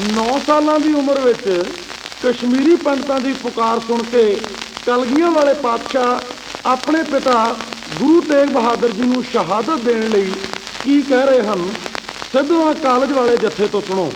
9 ਸਾਲਾਂ ਦੀ ਉਮਰ ਵਿੱਚ ਕਸ਼ਮੀਰੀ ਪੰਡਤਾਂ ਦੀ ਪੁਕਾਰ ਸੁਣ ਕੇ ਕਲਗੀਆਂ ਵਾਲੇ ਪਾਤਸ਼ਾਹ ਆਪਣੇ ਪਿਤਾ ਗੁਰੂ ਤੇਗ ਬਹਾਦਰ ਜੀ ਨੂੰ ਸ਼ਹਾਦਤ ਦੇਣ ਲਈ ਕੀ ਕਹਿ ਰਹੇ ਹਨ? ਸਿੱਧੂਆਂ ਕਾਲਜ ਵਾਲੇ ਜੱਥੇ ਤੋਂ ਸੁਣੋ।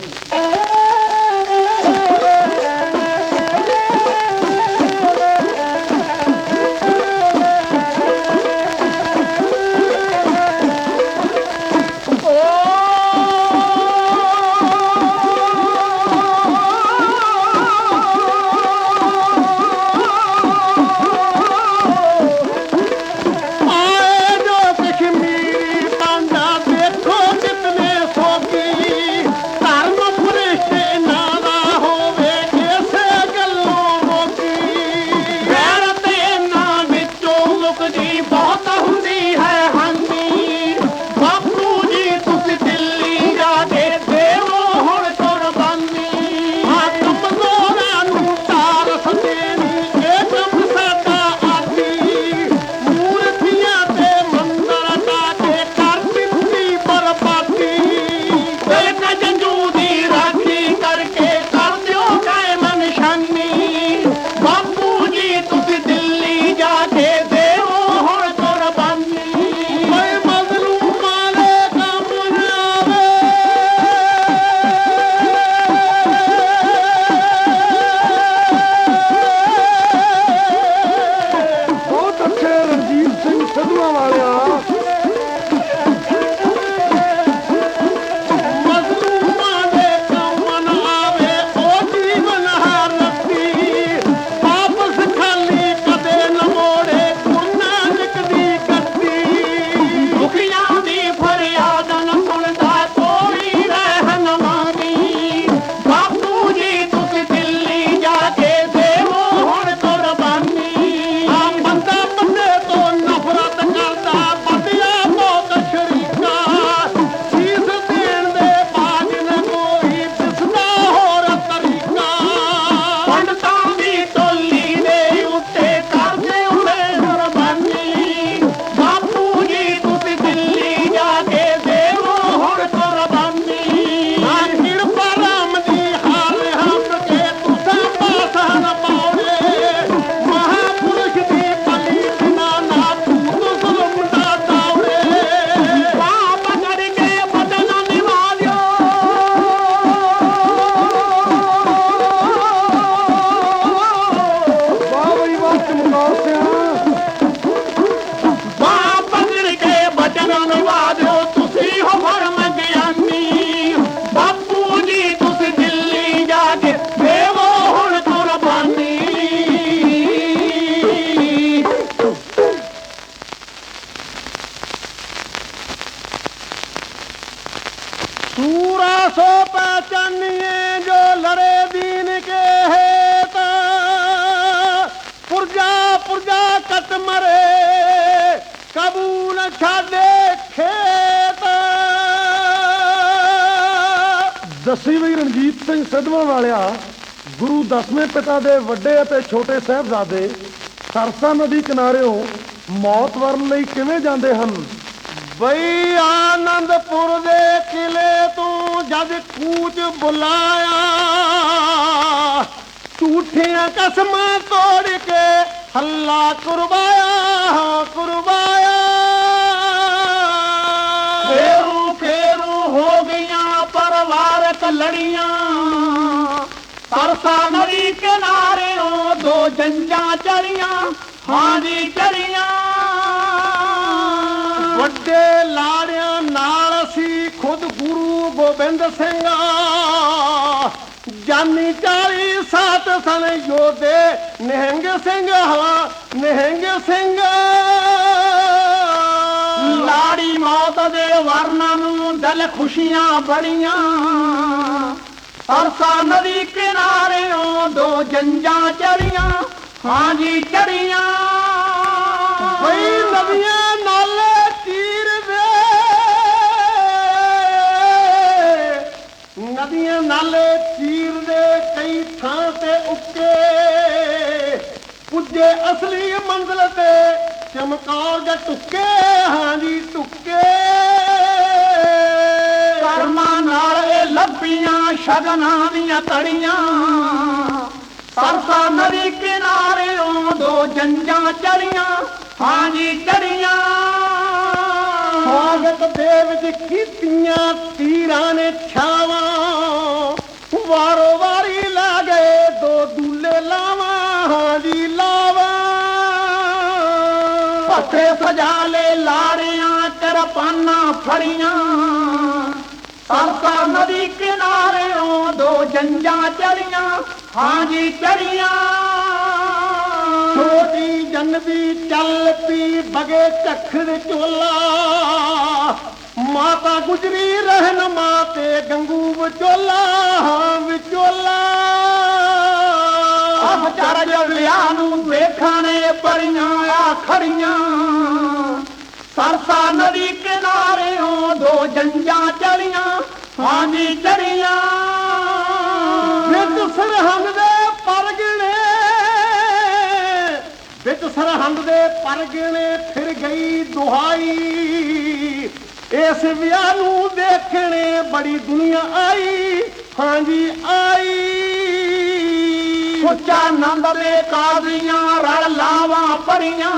ਮਰੇ ਕਬੂਲ ਛਾਦੇ ਖੇਤ। ਦਸੀ ਬਈ ਰਣਜੀਤ ਸਿੰਘ ਸਿੱਧਵਾਂ ਵਾਲਿਆ ਗੁਰੂ ਦਸਵੇਂ ਪਿਤਾ ਦੇ ਵੱਡੇ ਅਤੇ ਛੋਟੇ ਸਾਹਿਬਜ਼ਾਦੇ ਸਰਸਾ ਨਦੀ ਕਿਨਾਰਿਓਂ ਮੌਤ ਵਰਨ ਲਈ ਕਿਵੇਂ ਜਾਂਦੇ ਹਨ? ਬਈ ਆਨੰਦਪੁਰ ਦੇ ਕਿਲੇ ਤੋਂ ਜਦ ਕੂਚ ਬੁਲਾਇਆ ਝੂਠੀਆਂ ਕਸਮਾਂ ਤੋੜ ਕੇ ਹੱਲਾ ਕੁਰਬਾਇਆ ਕੁਰਬਾਇਆ। ਫੇਰੂ ਫੇਰੂ ਹੋ ਗਈਆਂ ਪਰਿਵਾਰਕ ਲੜੀਆਂ। ਸਰਸਾ ਨਦੀ ਕਿਨਾਰਿਓਂ ਦੋ ਜੰਜਾਂ ਚੜੀਆਂ ਹਾਂ ਜੀ ਚੜੀਆਂ। ਵੱਡੇ ਲਾੜਿਆਂ ਨਾਲ ਸੀ ਖੁਦ ਗੁਰੂ ਗੋਬਿੰਦ ਸਿੰਘ। ਜਾਨੀ ਚਾਲੀ ਸਾਤ ਸਨ ਯੋਧੇ, ਨਿਹੰਗ ਸਿੰਘ ਹਾਂ ਨਿਹੰਗ ਸਿੰਘ। ਲਾੜੀ ਮੌਤ ਦੇ ਵਰਨਾਂ ਨੂੰ ਦਿਲ ਖੁਸ਼ੀਆਂ ਬੜੀਆਂ ਅਰਸਾ ਨਦੀ ਕਿਨਾਰਿਓਂ ਦੋ ਜੰਜਾਂ ਚੜੀਆਂ ਹਾਂ ਜੀ ਚੜੀਆਂ ਬਈ ਨਦੀਆਂ असली मंज़िल ते चमकाओ टुके हानी टुके कर्मा नाले तड़ियां सरसा नदी किनारे दो जंजा चरिया हानी टरिया तीरा वारो वारी लागे दो दुले लावा ਪੱਥੇ ਸਜਾ ਲੈ ਲਾੜੀਆਂ ਕਰਪਾਨਾਂ ਫੜੀਆਂ ਸਰਸਾ ਨਦੀ ਕਿਨਾਰੇ ਉਹ ਦੋ ਜੰਜਾਂ ਚੜੀਆਂ ਹਾਂਜੀ ਚੜੀਆਂ ਛੋਟੀ ਜੰਨਦੀ ਚੱਲ ਪੀ ਬਗੇ ਝੱਖੜ ਚੋਲਾ ਮਾਤਾ ਗੁਜਰੀ ਰਹਿਨ ਮਾਤੇ ਗੰਗੂ ਵਿਚੋਲਾ ਚਾਰ ਜਲਿਆਂ ਨੂੰ ਵੇਖਣੇ ਪਰੀਆਂ ਆ ਖੜੀਆਂ। ਸਰਸਾ ਨਦੀ ਕਿਨਾਰੇ ਦੋ ਜੰਜਾਂ ਚੜੀਆਂ ਹਾਂਜੀ ਚੜੀਆਂ ਵਿੱਚ ਸਰਹੰਦ ਦੇ ਪਰਗਣੇ, ਵਿੱਚ ਸਰਹੰਦ ਦੇ ਪਰਗਣੇ ਫਿਰ ਗਈ ਦੁਹਾਈ। ਇਸ ਵਿਆਹ ਨੂੰ ਦੇਖਣੇ ਬੜੀ ਦੁਨੀਆ ਆਈ, ਹਾਂਜੀ ਆਈ। ਸੁੱਚਾ ਨੰਦ ਦੇ ਕਾਜ਼ੀਆਂ ਰਲ ਲਾਵਾਂ ਪਰੀਆਂ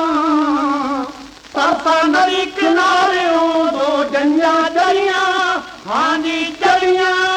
ਤਰਤਾ ਨਰੀ ਕਿਨਾਰਿਓਂ ਦੋ ਜੰਜਾਂ ਜਰੀਆਂ ਹਾਂਜੀ ਚਲੀਆਂ